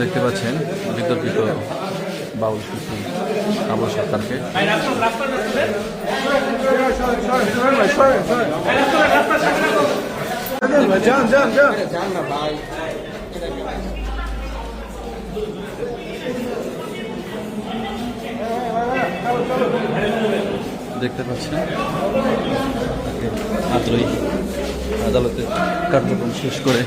দেখতে পাচ্ছেন বিতর্কিত বাউল শিল্পী আবু সরকারকে। দেখতে পাচ্ছেন আদালতে কার্যক্রম শেষ করে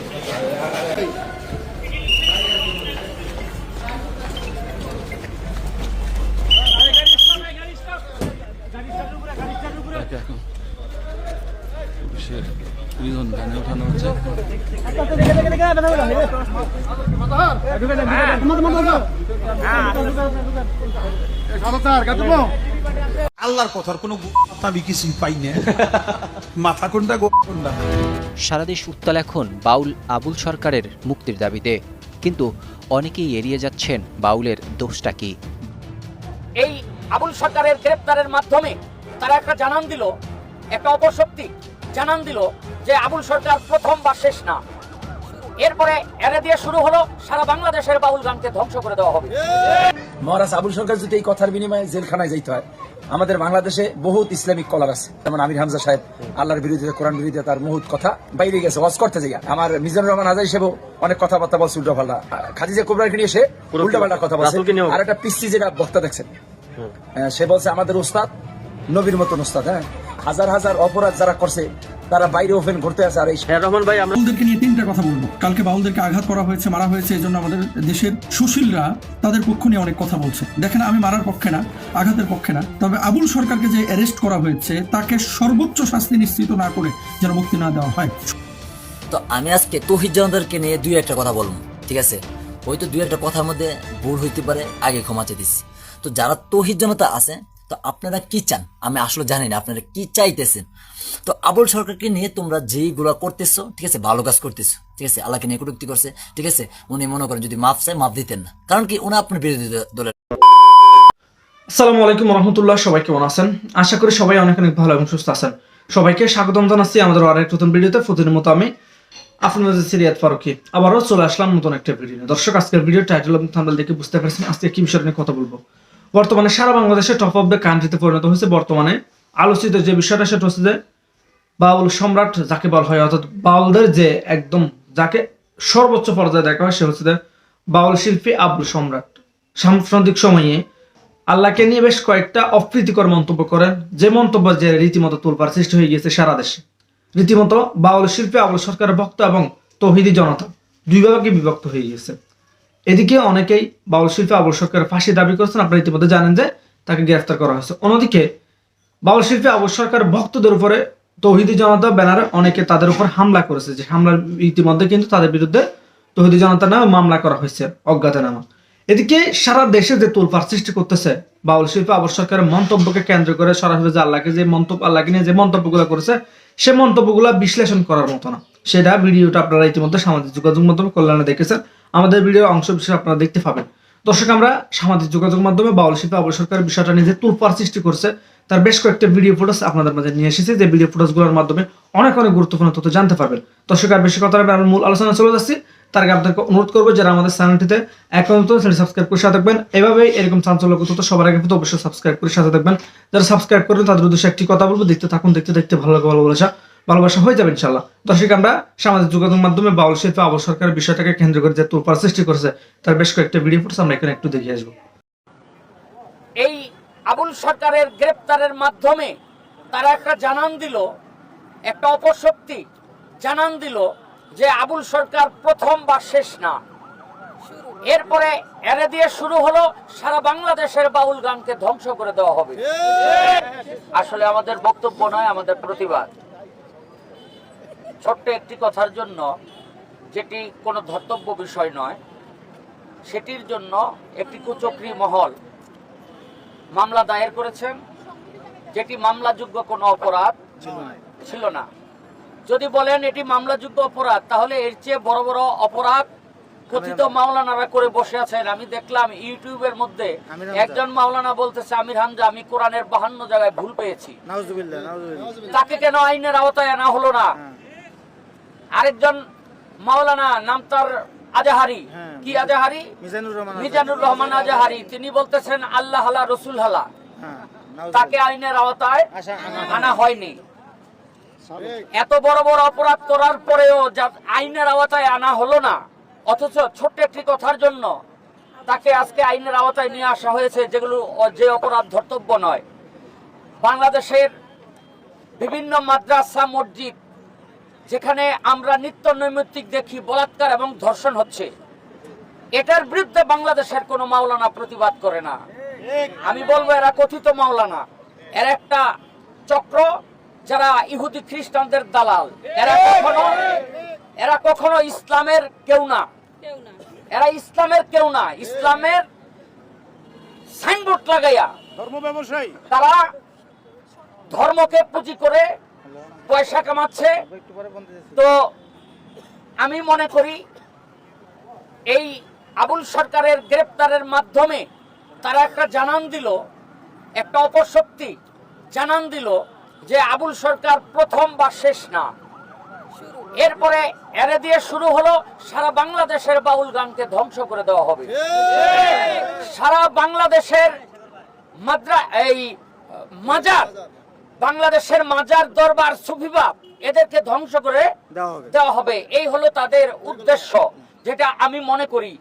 তাকে এখন পুলিশের ভ্যানে ওঠানো হচ্ছে আল্লাহর কথার কোনো আমি কিছুই পাই না। মাথা কোনটা কোনটা সারাদেশ উত্তাল এখন বাউল আবুল সরকারের মুক্তির দাবিতে। কিন্তু অনেকেই এড়িয়ে যাচ্ছেন বাউলের দোষটা কি? এই আবুল সরকারের গ্রেপ্তারের মাধ্যমে তারা একটা জানান দিল একটা অপশক্তি জানান দিল যে আবুল সরকার প্রথম বা শেষ না। এরপরে এরে দিয়ে শুরু হলো সারা বাংলাদেশের বাউল গানকে ধ্বংস করে দেওয়া হবে। মহারাজ আবুল সরকার যদি এই কথার বিনিময়ে জেলখানায় যাইতে হয় আমাদের বাংলাদেশে বহুত ইসলামিক কলার আছে। যেমন আমির হামজা সাহেব আল্লাহর বিরুদ্ধে কোরআন বিরুদ্ধে তার বহুত কথা বাইরে গেছে ওয়াজ করতে যাই আমার মিজানুর রহমান আজাই সাহেব অনেক কথাবার্তা বলছে উল্টা পাল্টা খাদিজা কোবরাকে নিয়ে এসে উল্টা পাল্টা কথা বলছে। আর একটা পিসি যেটা বক্তা দেখছেন সে বলছে আমাদের উস্তাদ নবীর মতন উস্তাদ হ্যাঁ? হাজার হাজার অপরাধ যারা করছে তারা বাইরে ওপেন আছে আর এই বাউলদেরকে নিয়ে তিনটা কথা বলব। কালকে বাউলদেরকে আঘাত করা হয়েছে মারা হয়েছে এই জন্য আমাদের দেশের সুশীলরা তাদের পক্ষ নিয়ে অনেক কথা বলছে। দেখেন আমি মারার পক্ষে না আঘাতের পক্ষে না। তবে আবুল সরকারকে যে অ্যারেস্ট করা হয়েছে তাকে সর্বোচ্চ শাস্তি নিশ্চিত না করে যেন মুক্তি না দেওয়া হয়। তো আমি আজকে তহিদ জনতাকে নিয়ে দুই একটা কথা বলব ঠিক আছে? ওই তো দুই একটা কথার মধ্যে ভুল হইতে পারে আগে ক্ষমা দিচ্ছি। তো যারা তহিদ জনতা আছে তো আপনারা কি চান? আমি আসলে জানি না, আপনারা কি চাইতেছেন? তো আবুল সরকারকে নিয়ে তোমরা যেইগুলো করতেছো, ঠিক আছে, ভালো কাজ করতেছো, ঠিক আছে, আল্লাহকে নিয়ে কটুক্তি করছে, ঠিক আছে, উনি মনে করেন যদি মাফ চায়, মাফ দিতেন না। কারণ কি, উনি আপনার বিরোধী দলের। আসসালামু আলাইকুম রহমতুল্লাহ সবাই কেমন আছেন? আশা করি সবাই অনেক অনেক ভালো এবং সুস্থ আছেন। সবাইকে স্বাগতম জানাচ্ছি আমাদের আরেক নতুন ভিডিওতে। প্রতিদিনের মতো আমি, আপনাদের সিরিয়াত ফারুকি। আবারও চলে আসলাম নতুন একটা ভিডিও দর্শক, আজকের ভিডিও টাইটেল এবং থাম্বনেল দেখে বুঝতে পারছেন আজকে কি বিষয় নিয়ে কথা বলব। বর্তমানে সারা বাংলাদেশে টপ অফ দ্য কান্ট্রিতে পরিণত হয়েছে বর্তমানে। আলোচিত যে বিষয়টা, সেটা হচ্ছে যে বাউল সম্রাট যাকে বলা হয়, অর্থাৎ বাউলদের যে একদম যাকে সর্বোচ্চ পর্যায়ে দেখা হয়, সে হচ্ছে যে বাউল শিল্পী আব্দুল সম্রাট। সাম্প্রতিক সময়ে আল্লাহকে নিয়ে বেশ কয়েকটা অপ্রীতিকর মন্তব্য করেন। যে মন্তব্য যে রীতিমতো তোলপার সৃষ্টি হয়ে গিয়েছে সারা দেশে। রীতিমতো বাউল শিল্পী আবুল সরকারের ভক্ত এবং তহিদি জনতা, দুই ভাগে বিভক্ত হয়ে গিয়েছে। এদিকে অনেকেই বাউল শিল্পী আবুল সরকারের ফাঁসি দাবি করেছেন। আপনারা ইতিমধ্যে জানেন যে তাকে গ্রেফতার করা হয়েছে। অন্যদিকে বাউল শিল্পী আবুল সরকার ভক্তদের উপরে তৌহিদি জনতা ব্যানারে অনেকে তাদের উপর হামলা করেছে। যে হামলার ইতিমধ্যে কিন্তু তাদের বিরুদ্ধে তৌহিদি জনতার নামে মামলা করা হয়েছে অজ্ঞাতনামা এদিকে সারা দেশে যে তোলপাড় সৃষ্টি করতেছে, বাউল শিল্পী আবুল সরকারের মন্তব্যকে কেন্দ্র করে সরাসরি যে আল্লাহকে যে মন্তব্য, আল্লাহকে নিয়ে যে মন্তব্যগুলো করেছে, সে মন্তব্যগুলো বিশ্লেষণ করার মতো না। সেটা ভিডিওটা আপনারা ইতিমধ্যে সামাজিক যোগাযোগ মাধ্যমে কল্যাণে দেখেছেন। আমাদের ভিডিও অংশ বিশেষ আপনারা দেখতে পাবেন। দর্শক, আমরা সামাজিক যোগাযোগ মাধ্যমে বাউল শিল্পী আবুল সরকারের বিষয়টা নিয়ে যে তুলপার সৃষ্টি করছে। তার বেশ কয়েকটা ভিডিও ফুটেজ আপনাদের মাঝে নিয়ে এসেছি। যে ভিডিও ফুটেজগুলোর মাধ্যমে অনেক অনেক গুরুত্বপূর্ণ তথ্য জানতে পারবেন। দর্শক, আর বেশি কথা আমরা মূল আলোচনা চলে যাচ্ছি। তার আগে আপনাকে অনুরোধ করব, যারা আমাদের চ্যানেলটিতে এখন সেটি সাবস্ক্রাইব করে সাথে থাকবেন। এভাবেই এরকম চাঞ্চল্য তথ্য সবার আগে অবশ্যই সাবস্ক্রাইব করে সাথে থাকবেন। যারা সাবস্ক্রাইব করবেন তাদের উদ্দেশ্যে একটি কথা বলব, দেখতে থাকুন, দেখতে দেখতে ভালো লাগে ভালোবাসা ভালোবাসা হয়ে যাবে ইনশাল্লাহ দর্শক আমরা সামাজিক যোগাযোগ মাধ্যমে বাউল শিল্পী আবু বিষয়টাকে কেন্দ্র করে যে তোলপাড় সৃষ্টি করেছে, তার বেশ কয়েকটা ভিডিও ফুটেজ আমরা এখানে একটু দেখে আসব। এই আবুল সরকারের গ্রেপ্তারের মাধ্যমে তারা একটা জানান দিল, একটা অপশক্তি জানান দিল যে আবুল সরকার প্রথম বা শেষ না। এরপরে এরে দিয়ে শুরু হলো, সারা বাংলাদেশের বাউল গানকে ধ্বংস করে দেওয়া হবে। আসলে আমাদের বক্তব্য নয়, আমাদের প্রতিবাদ। ছোট্ট একটি কথার জন্য যেটি কোনো ধর্তব্য বিষয় নয় সেটির জন্য একটি কুচক্রী মহল মামলা দায়ের করেছেন যেটি মামলাযোগ্য কোনো অপরাধ ছিল না। যদি বলেন এটি মামলাযোগ্য অপরাধ তাহলে এর চেয়ে বড় বড় অপরাধ কথিত মাওলানারা করে বসে আছেন। আমি দেখলাম ইউটিউবের মধ্যে একজন মাওলানা বলতেছে আমির হামজা আমি কোরআনের বাহান্ন জায়গায় ভুল পেয়েছি। তাকে কেন আইনের আওতায় আনা হলো না? আরেকজন মাওলানা নাম তার আজাহারি। কি আজাহারি? মিজানুর রহমান আজাহারি। তিনি বলতেছেন আল্লাহ হালা রসুল হালা। তাকে আইনের আওতায় আনা হয়নি। এত বড় বড় অপরাধ করার পরেও আইনের আওতায় আনা হলো না অথচ ছোট্ট একটি কথার জন্য তাকে আজকে আইনের আওতায় নিয়ে আসা হয়েছে যেগুলো যে অপরাধ ধর্তব্য নয়। বাংলাদেশের বিভিন্ন মাদ্রাসা মসজিদ যেখানে আমরা নিত্য নৈমিত্তিক দেখি বলাৎকার এবং ধর্ষণ হচ্ছে। এটার বিরুদ্ধে বাংলাদেশের কোনো মাওলানা প্রতিবাদ করে না। আমি বলব এরা কথিত মাওলানা। এরা একটা চক্র যারা ইহুদি খ্রিস্টানদের দালাল। এরা কখনো এরা কখনো ইসলামের কেউ না। এরা ইসলামের কেউ না। ইসলামের সাইনবোর্ড লাগাইয়া ধর্ম ব্যবসায়ী তারা ধর্মকে পুঁজি করে পয়সা কামাচ্ছে। তো আমি মনে করি এই আবুল সরকারের গ্রেপ্তারের মাধ্যমে তারা একটা জানান দিল একটা অপশক্তি জানান দিল যে আবুল সরকার প্রথম বা শেষ না। এরপরে এরে দিয়ে শুরু হলো সারা বাংলাদেশের বাউল গানকে ধ্বংস করে দেওয়া হবে। সারা বাংলাদেশের মাদ্রা এই মাজার বাংলাদেশের মাজার দরবার সুফিবাব এদেরকে ধ্বংস করে দেওয়া হবে। এই হলো তাদের উদ্দেশ্য যেটা আমি মনে করি।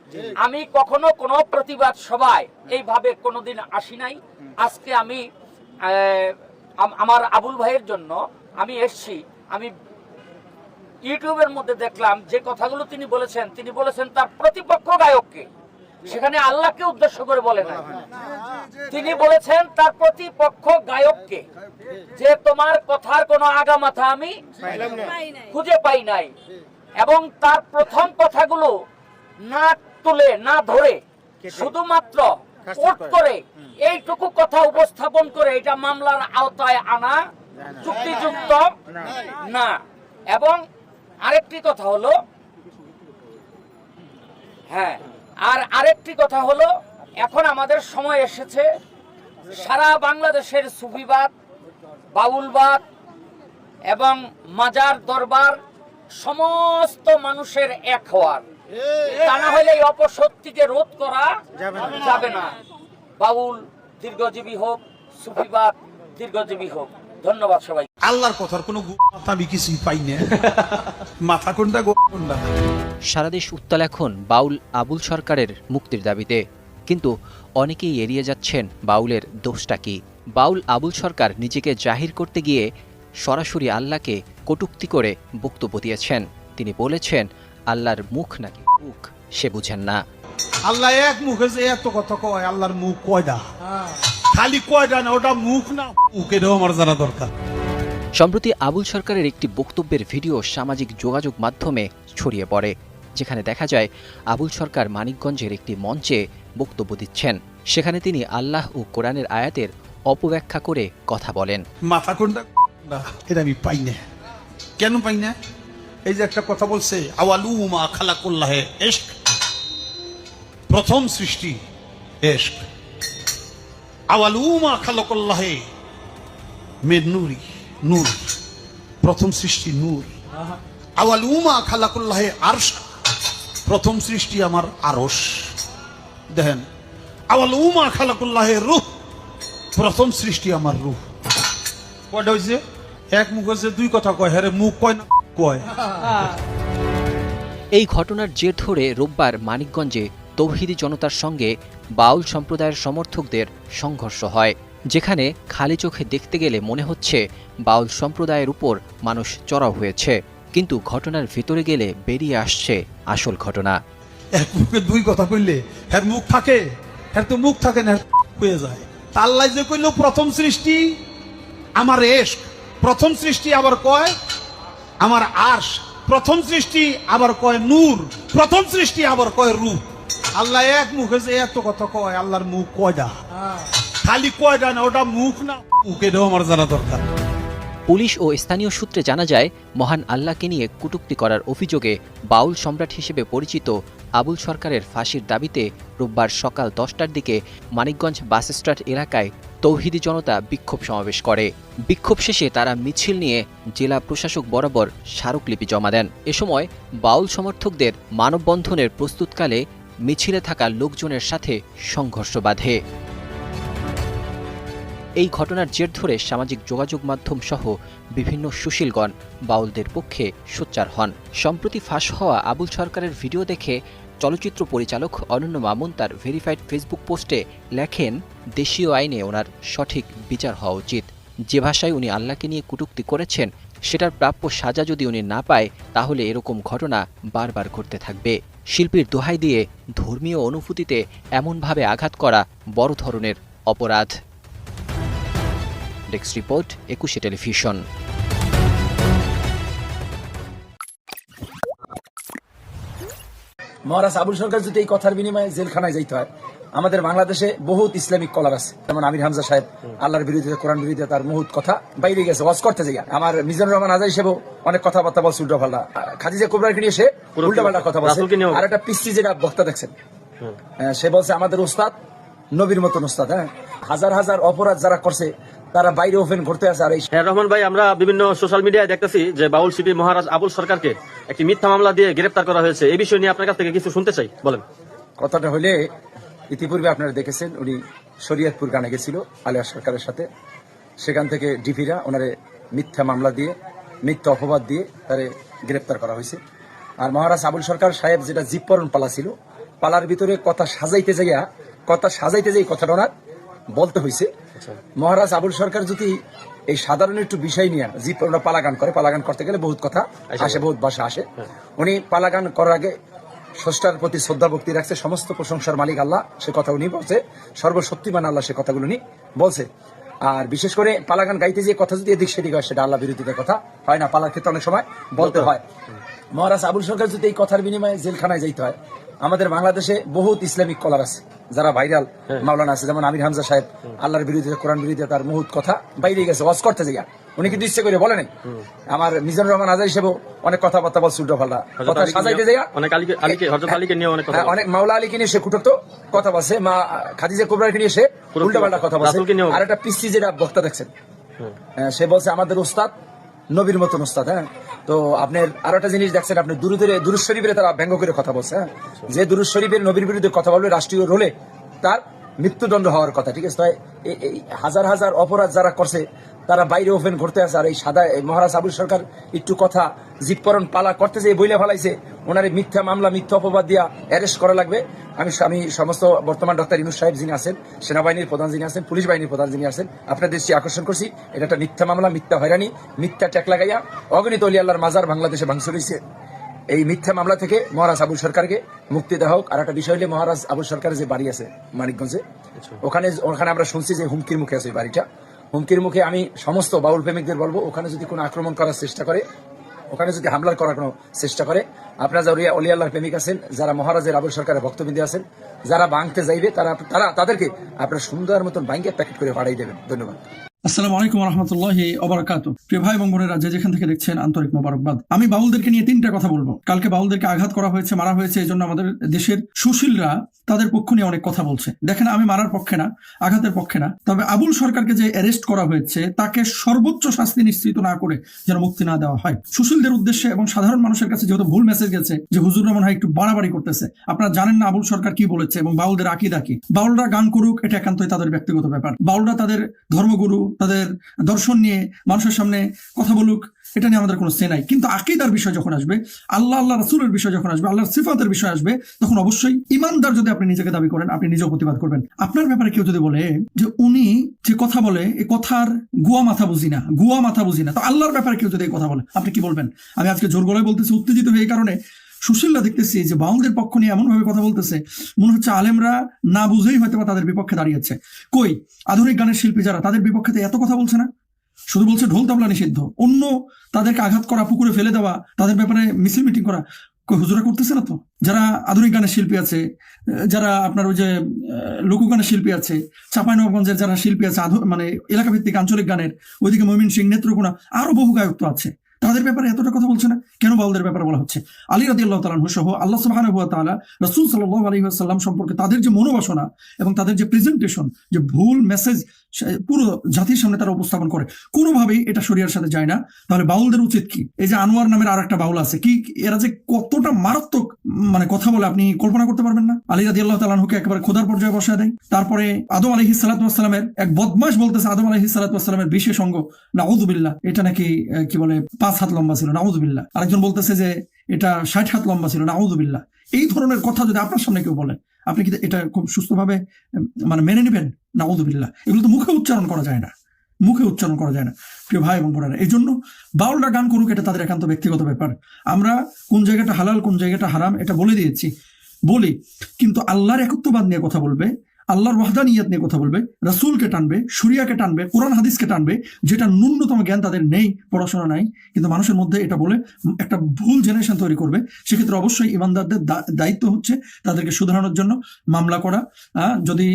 আমি কখনো কোনো প্রতিবাদ সভায় এইভাবে কোনোদিন আসি নাই। আজকে আমি আমার আবুল ভাইয়ের জন্য আমি এসছি। আমি ইউটিউবের মধ্যে দেখলাম যে কথাগুলো তিনি বলেছেন। তিনি বলেছেন তার প্রতিপক্ষ গায়ককে সেখানে আল্লাহকে উদ্দেশ্য করে বলে না তিনি বলেছেন, তার প্রতিপক্ষ গায়ককে, যে তোমার কথার কোনো আগামাথা আমি খুঁজে পাই নাই। এবং তার প্রথম কথাগুলো না তুলে, না ধরে, শুধুমাত্র করে এইটুকু কথা উপস্থাপন করে এটা মামলার আওতায় আনা চুক্তিযুক্ত না। এবং আরেকটি কথা হলো হ্যাঁ আর আরেকটি কথা হলো এখন আমাদের সময় এসেছে সারা বাংলাদেশের সুফিবাদ বাউলবাদ এবং মাজার দরবার সমস্ত মানুষের এক হওয়ার। তা না হলে এই অপশক্তিকে রোধ করা যাবে না। বাউল দীর্ঘজীবী হোক সুফিবাদ দীর্ঘজীবী হোক। ধন্যবাদ সবাই আল্লাহর কথার কোনো আমি কিছুই পাই না। মাথা কোনটা কোনটা? সারা দেশ উত্তাল এখন বাউল আবুল সরকারের মুক্তির দাবিতে। কিন্তু অনেকেই এড়িয়ে যাচ্ছেন বাউলের দোষটা কি? বাউল আবুল সরকার নিজেকে জাহির করতে গিয়ে সরাসরি আল্লাহকে কটূক্তি করে বক্তব্য দিয়েছেন। তিনি বলেছেন আল্লাহর মুখ নাকি মুখ সে বুঝেন না। আল্লাহ এক মুখে যে এত কথা কয় আল্লাহর মুখ কয়টা খালি কয়টা না ওটা মুখ না মুখ এটাও আমার জানা দরকার। সম্প্রতি আবুল সরকারের একটি বক্তব্যের ভিডিও সামাজিক যোগাযোগ মাধ্যমে ছড়িয়ে পড়ে, যেখানে দেখা যায় আবুল সরকার মানিকগঞ্জের একটি মঞ্চে বক্তব্য দিচ্ছেন। সেখানে তিনি আল্লাহ ও কোরআনের আয়াতের অপব্যাখ্যা করে কথা বলেন। মাথা কোনটা? এটা আমি পাই না। কেন পাই না? এই যে একটা কথা বলছে, আওয়ালু মা খালা করলাহে এশক। প্রথম সৃষ্টি এশক। আওয়ালু মা খালা করলাহে মের নুরি। প্রথম সৃষ্টি নূর। আওয়ালু উমা খালা করলাহে আরশ। প্রথম সৃষ্টি আমার আরস দেখেন আওয়ালু উমা খালা করলাহে রুহ। প্রথম সৃষ্টি আমার রুহ। কয়টা হয়েছে এক মুখ হচ্ছে দুই কথা কয়। হ্যাঁ রে, মুখ কয় না কয়। এই ঘটনার জের ধরে রোববার মানিকগঞ্জে তৌহিদি জনতার সঙ্গে বাউল সম্প্রদায়ের সমর্থকদের সংঘর্ষ হয়। যেখানে খালি চোখে দেখতে গেলে মনে হচ্ছে বাউল সম্প্রদায়ের উপর মানুষ চড়াও হয়েছে কিন্তু ঘটনার ভিতরে গেলে বেরিয়ে আসছে আসল ঘটনা। এক মুখে দুই কথা কইলে হ্যাঁ মুখ থাকে হ্যাঁ তো মুখ থাকে না হয়ে যায়। আল্লাহ যে কইল প্রথম সৃষ্টি আমার এশ প্রথম সৃষ্টি আবার কয় আমার আশ প্রথম সৃষ্টি আবার কয় নূর প্রথম সৃষ্টি আবার কয় রূপ। আল্লাহ এক মুখে যে এত কথা কয় আল্লাহর মুখ কয়টা খালি ওটা মুখ না আমার জানা দরকার। পুলিশ ও স্থানীয় সূত্রে জানা যায়, মহান আল্লাহকে নিয়ে কটূক্তি করার অভিযোগে বাউল সম্রাট হিসেবে পরিচিত আবুল সরকারের ফাঁসির দাবিতে রোববার সকাল দশটার দিকে মানিকগঞ্জ বাসস্ট্যান্ড এলাকায় তৌহিদি জনতা বিক্ষোভ সমাবেশ করে। বিক্ষোভ শেষে তারা মিছিল নিয়ে জেলা প্রশাসক বরাবর স্মারকলিপি জমা দেন। এ সময় বাউল সমর্থকদের মানববন্ধনের প্রস্তুতকালে মিছিলে থাকা লোকজনের সাথে সংঘর্ষ বাধে। এই ঘটনার জের ধরে সামাজিক যোগাযোগ মাধ্যম সহ বিভিন্ন সুশীলগণ বাউলদের পক্ষে সোচ্চার হন। সম্প্রতি ফাঁস হওয়া আবুল সরকারের ভিডিও দেখে চলচ্চিত্র পরিচালক অনন্য মামুন তার ভেরিফাইড ফেসবুক পোস্টে লেখেন, দেশীয় আইনে ওনার সঠিক বিচার হওয়া উচিত। যে ভাষায় উনি আল্লাহকে নিয়ে কটূক্তি করেছেন, সেটার প্রাপ্য সাজা যদি উনি না পায়, তাহলে এরকম ঘটনা বারবার ঘটতে থাকবে। শিল্পীর দোহাই দিয়ে ধর্মীয় অনুভূতিতে এমনভাবে আঘাত করা বড় ধরনের অপরাধ। Desk report Ekushey television. মহারাজ আবুল সরকার যদি এই কথার বিনিময়ে জেলখানায় যাইতে হয় আমাদের বাংলাদেশে বহুত ইসলামিক কলার আছে। যেমন আমির হামজা সাহেব আল্লাহর বিরুদ্ধে কোরআন বিরুদ্ধে তার মুহুত কথা বাইরে গেছে ওয়াজ করতে যাই আমার মিজানুর রহমান আজাদ হিসেবেও অনেক কথাবার্তা বলছে উল্টো পাল্টা খাদিজা কোবরাকে নিয়ে সে উল্টো পাল্টা কথা বলছে। আর একটা পিস্তি যেটা বক্তা দেখছেন সে বলছে আমাদের উস্তাদ নবীর মতন উস্তাদ হ্যাঁ। হাজার হাজার অপরাধ যারা করছে তারা বাইরে ওপেন করতে আছে আর এই হ্যাঁ রহমান ভাই আমরা বিভিন্ন সোশ্যাল মিডিয়ায় দেখতেছি যে বাউল শিল্পী মহারাজ আবুল সরকারকে একটি মিথ্যা মামলা দিয়ে গ্রেপ্তার করা হয়েছে। এই বিষয় নিয়ে আপনার কাছ থেকে কিছু শুনতে চাই। বলেন। কথাটা হলে ইতিপূর্বে আপনারা দেখেছেন উনি শরীয়তপুর গানে গেছিল আলিয়া সরকারের সাথে। সেখান থেকে ডিপিরা ওনারে মিথ্যা মামলা দিয়ে মিথ্যা অপবাদ দিয়ে তারে গ্রেপ্তার করা হয়েছে। আর মহারাজ আবুল সরকার সাহেব যেটা জীবপরণ পালা ছিল পালার ভিতরে কথা সাজাইতে যাইয়া কথা সাজাইতে যাই কথাটা ওনার বলতে হয়েছে মহারাজ আবুল সরকার যদি এই সাধারণ একটু বিষয় নিয়ে জীব ওরা পালাগান করে পালাগান করতে গেলে বহুত কথা আসে। বহুত ভাষা আসে। উনি পালাগান করার আগে স্রষ্টার প্রতি শ্রদ্ধা ভক্তি রাখছে সমস্ত প্রশংসার মালিক আল্লাহ সে কথা উনি বলছে সর্বশক্তিমান আল্লাহ সে কথাগুলো উনি বলছে। আর বিশেষ করে পালাগান গাইতে যে কথা যদি এদিক সেদিক হয় সেটা আল্লাহ বিরোধিতার কথা হয় না? পালার ক্ষেত্রে অনেক সময় বলতে হয়। মহারাজ আবুল সরকার যদি এই কথার বিনিময়ে জেলখানায় যাইতে হয় আমাদের বাংলাদেশে বহুত ইসলামিক কলার আছে। যারা ভাইরাল মাওলানা আছে যেমন আমির হামজা সাহেব আল্লাহর বিরুদ্ধে কোরআন বিরুদ্ধে তার মুহুত কথা বাইরে গেছে ওয়াজ করতে যাইয়া উনি কিন্তু ইচ্ছে করে বলে নাই? আমার মিজানুর রহমান আজাদ হিসেবেও অনেক কথাবার্তা বলছে উল্টো পাল্টা কথা সাজাইতে যাইয়া অনেক কথা হ্যাঁ, অনেক মাওলা আলীকে নিয়ে সে কুটক্ত কথা বলছে মা খাদিজা কুবরাকে নিয়ে সে উল্টো পাল্টা কথা বলছে। আর একটা পিসি যেটা বক্তা দেখছেন হ্যাঁ, সে বলছে আমাদের উস্তাদ নবীর মতন উস্তাদ হ্যাঁ। তো আপনার আরও একটা জিনিস দেখছেন আপনি দুরুদরে দুরুজ শরীফের তারা ব্যঙ্গ করে কথা বলছে হ্যাঁ? যে দুরুজ শরীফের নবীর বিরুদ্ধে কথা বলবে রাষ্ট্রীয় রোলে তার মৃত্যুদণ্ড হওয়ার কথা ঠিক আছে? তাই হাজার হাজার অপরাধ যারা করছে তারা বাইরে ওপেন করতে আছে আর এই সাদা মহারাজ আবুল সরকার একটু কথা জীবপরণ পালা করতে যে বইলে ফেলাইছে। ওনার এই মিথ্যা মামলা মিথ্যা অপবাদ দিয়া অ্যারেস্ট করা লাগবে। আমি আমি সমস্ত বর্তমান ডক্টর ইনুস সাহেব যিনি আছেন সেনাবাহিনীর প্রধান যিনি আছেন পুলিশ বাহিনীর প্রধান যিনি আছেন আপনার দৃষ্টি আকর্ষণ করছি। এটা একটা মিথ্যা মামলা মিথ্যা হয়রানি মিথ্যা ট্যাক লাগাইয়া অগণিত অলি আল্লাহর মাজার বাংলাদেশে ভাঙচুর হয়েছে এই মিথ্যা মামলা থেকে মহারাজ আবুল সরকারকে মুক্তি দেওয়া হোক। আর একটা বিষয় হলে মহারাজ আবুল সরকারের যে বাড়ি আছে মানিকগঞ্জে ওখানে ওখানে আমরা শুনছি যে হুমকির মুখে আছে বাড়িটা। হুমকির মুখে আমি সমস্ত বাউল প্রেমিকদের বলব, ওখানে যদি কোনো আক্রমণ করার চেষ্টা করে, ওখানে যদি হামলার করার কোনো চেষ্টা করে, আপনারা যারা অলি আল্লাহর প্রেমিক আছেন, যারা মহারাজের আবুল সরকারের ভক্তবিন্দু আছেন, যারা বাংতে যাইবে, তারা তারা তাদেরকে আপনারা সুন্দর মতন বাইকে প্যাকেট করে পাঠিয়ে দেবেন। ধন্যবাদ। আসসালামু আলাইকুম রহমতুল্লাহ অবরাকাত প্রিয় ভাই এবং বোনেরা, যে যেখান থেকে দেখছেন আন্তরিক মোবারকবাদ। আমি বাউলদেরকে নিয়ে তিনটা কথা বলব। কালকে বাউলদেরকে আঘাত করা হয়েছে, মারা হয়েছে, এই জন্য আমাদের দেশের সুশীলরা তাদের পক্ষ নিয়ে অনেক কথা বলছে। দেখেন, আমি মারার পক্ষে না, আঘাতের পক্ষে না। তবে আবুল সরকারকে যে অ্যারেস্ট করা হয়েছে, তাকে সর্বোচ্চ শাস্তি নিশ্চিত না করে যেন মুক্তি না দেওয়া হয়। সুশীলদের উদ্দেশ্যে এবং সাধারণ মানুষের কাছে যেহেতু ভুল মেসেজ গেছে, যে হুজুর রহমান হয় একটু বাড়াবাড়ি করতেছে, আপনারা জানেন না আবুল সরকার কি বলেছে এবং বাউলদের আকিদা কি? বাউলরা গান করুক, এটা একান্তই তাদের ব্যক্তিগত ব্যাপার। বাউলরা তাদের ধর্মগুরু তাদের দর্শন নিয়ে মানুষের সামনে কথা বলুক, এটা নিয়ে আমাদের কোনো সে নাই। কিন্তু আকিদার বিষয় যখন আসবে, আল্লাহ আল্লাহ রাসুলের বিষয় যখন আসবে, আল্লাহর সিফাতের বিষয় আসবে, তখন অবশ্যই ইমানদার যদি আপনি নিজেকে দাবি করেন, আপনি নিজেও প্রতিবাদ করবেন। আপনার ব্যাপারে কেউ যদি বলে যে উনি যে কথা বলে এই কথার গুয়া মাথা বুঝি না, গুয়া মাথা বুঝি না, তো আল্লাহর ব্যাপারে কেউ যদি এই কথা বলে, আপনি কি বলবেন? আমি আজকে জোর গলায় বলতেছি, উত্তেজিত হয়ে এই কারণে সুশীলরা দেখতেছি যে বাউলদের পক্ষ নিয়ে এমন ভাবে কথা বলতেছে, মনে হচ্ছে আলেমরা না বুঝেই হয়তো বা তাদের বিপক্ষে দাঁড়িয়েছে। কই? আধুনিক গানের শিল্পী যারা, তাদের বিপক্ষে এত কথা বলছে না? শুধু বলছে ঢোল তাবলা নিষিদ্ধ। অন্য তাদেরকে আঘাত করা, পুকুরে ফেলে দেওয়া, তাদের ব্যাপারে মিছিল মিটিং করা হুজুরা করতেছে না তো? যারা আধুনিক গানের শিল্পী আছে যারা আপনার ওই যে লোকগানের শিল্পী আছে, চাঁপাইনবাবগঞ্জের যারা শিল্পী আছে মানে এলাকা ভিত্তিক আঞ্চলিক গানের, ওইদিকে মমিন সিং নেত্রকোনা, আরও বহু গায়ক তো আছে। তাদের ব্যাপারে এতটা কথা বলছে না? কেন বাউলদের ব্যাপারে বলা হচ্ছে? আলী রাদি আল্লাহ তালাহ সহ আল্লাহ সুবহানাহু ওয়া তাআলা রাসূল সাল্লাল্লাহু আলাইহি ওয়াসাল্লাম সম্পর্কে তাদের যে মনোবাসনা এবং তাদের যে প্রেজেন্টেশন যে ভুল মেসেজ পুরো জাতির সামনে তারা উপস্থাপন করে, কোনোভাবেই এটা শরিয়ার সাথে যায় না। তাহলে বাউলদের উচিত কি? এই যে আনোয়ার নামের আর একটা বাউল আছে, কি এরা যে কতটা মারাত্মক মানে কথা বলে আপনি কল্পনা করতে পারবেন না? আলী রাদি আল্লাহ তালাহুকে একেবারে খোদার পর্যায়ে বসায় দেয়। তারপরে আদম আলহি সালাতামের এক বদমাস বলতেছে, আদম আলহি সালাতামের বিশেষ অঙ্গ নাউদুবিল্লাহ এটা নাকি কি বলে, পাঁচ হাত লম্বা ছিল নাউদুবিল্লাহ আরেকজন বলতেছে যে, এটা ষাট হাত লম্বা ছিল নাউদুবিল্লাহ এই ধরনের কথা যদি আপনার সামনে কেউ বলে, আপনি কি এটা খুব সুস্থভাবে মানে মেনে নেবেন? নাউদুবিল্লাহ এগুলো তো মুখে উচ্চারণ করা যায় না। মুখে উচ্চারণ করা যায় না, প্রিয় ভাই এবং বোনেরা। এই জন্য বাউলরা গান করুক, এটা তাদের একান্ত ব্যক্তিগত ব্যাপার। আমরা কোন জায়গাটা হালাল, কোন জায়গাটা হারাম, এটা বলে দিয়েছি। বলি, কিন্তু আল্লাহর একত্ববাদ নিয়ে কথা বলবে আল্লাহর ওয়াহদানিয়াত নিয়ে কথা বলবে, রাসূলকে টানবে, শুরিয়াকে টানবে, কোরআন, হাদিসকে টানবে, যেটা ন্যূনতম জ্ঞান তাদের নেই, পড়াশোনা নাই, কিন্তু মানুষের মধ্যে এটা বলে একটা ভুল জেনারেশন তৈরি করবে। সেক্ষেত্রে অবশ্যই ইমানদারদের দায়িত্ব হচ্ছে তাদেরকে শুধরানোর জন্য মামলা করা যদি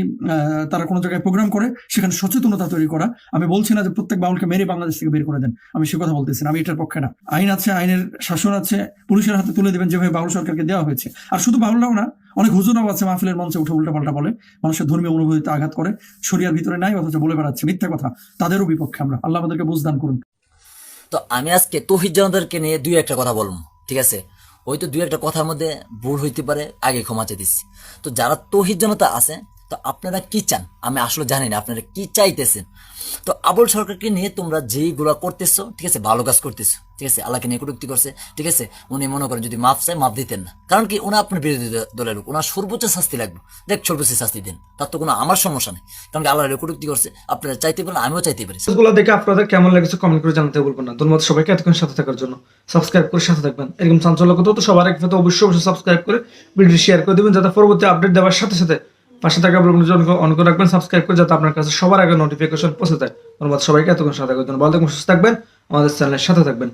তারা কোনো জায়গায় প্রোগ্রাম করে, সেখানে সচেতনতা তৈরি করা। আমি বলছি না যে প্রত্যেক বাউলকে মেরে বাংলাদেশ থেকে বের করে দেন, আমি সে কথা বলতেছি না, আমি এটার পক্ষে না। আইন আছে, আইনের শাসন আছে, পুলিশের হাতে তুলে দেবেন যেভাবে বাউল সরকারকে দেওয়া হয়েছে। আর শুধু বাউলরাও না অনেক হুজুরাও আছে মাহফিলের মঞ্চে উঠে উল্টা পাল্টা বলে, মানুষের ধর্মীয় অনুভূতিতে আঘাত করে, শরিয়ার ভিতরে নাই, অথচ বলে বেড়াচ্ছে। মিথ্যা কথা, তাদেরও বিপক্ষে আমরা। আল্লাহ আমাদেরকে বুঝদান করুন। তো আমি আজকে তহিদ জনদেরকে নিয়ে দুই একটা কথা বলব, ঠিক আছে? ওই তো দুই একটা কথার মধ্যে ভুল হইতে পারে, আগে ক্ষমা চেয়ে দিচ্ছি। তো যারা তহিদ জনতা আছে তো আপনারা কি চান? আমি আসলে জানি না, আপনারা কি চাইতেছেন? তো আবুল সরকারকে নিয়ে তোমরা যেইগুলো করতেছো, ঠিক আছে, ভালো কাজ করতেছো, ঠিক আছে, আল্লাহকে নিয়ে কটুক্তি করছে, ঠিক আছে, উনি মনে করেন যদি মাফ চায়, মাফ দিতেন না। কারণ কি ওনা আপনার বিরোধী দলের লোক, ওনার সর্বোচ্চ শাস্তি লাগবে। দেখ, সর্বোচ্চ শাস্তি দিন, তার তো কোনো আমার সমস্যা নেই। কারণ কি, আল্লাহর কটুক্তি করছে, আপনারা চাইতে পারেন, আমিও চাইতে পারি। গুলো দেখে আপনাদের কেমন লাগছে কমেন্ট করে জানাতে বলবেন না। ধন্যবাদ সবাইকে এতক্ষণ সাথে থাকার জন্য। সাবস্ক্রাইব করে সাথে থাকবেন। এরকম চাঞ্চল্যকর তো সবার এক অবশ্যই অবশ্যই সাবস্ক্রাইব করে ভিডিও শেয়ার করে দেবেন, যাতে পরবর্তী আপডেট দেওয়ার সাথে সাথে পাশে থাকা বেলগুলো অন করে রাখবেন সাবস্ক্রাইব করে যাতে আপনার কাছে সবার আগে নোটিফিকেশন পৌঁছে যায়। ধন্যবাদ সবাইকে, এতক্ষণ সাথে ভালো থাকবেন, সুস্থ থাকবেন, আমাদের চ্যানেলের সাথে থাকবেন।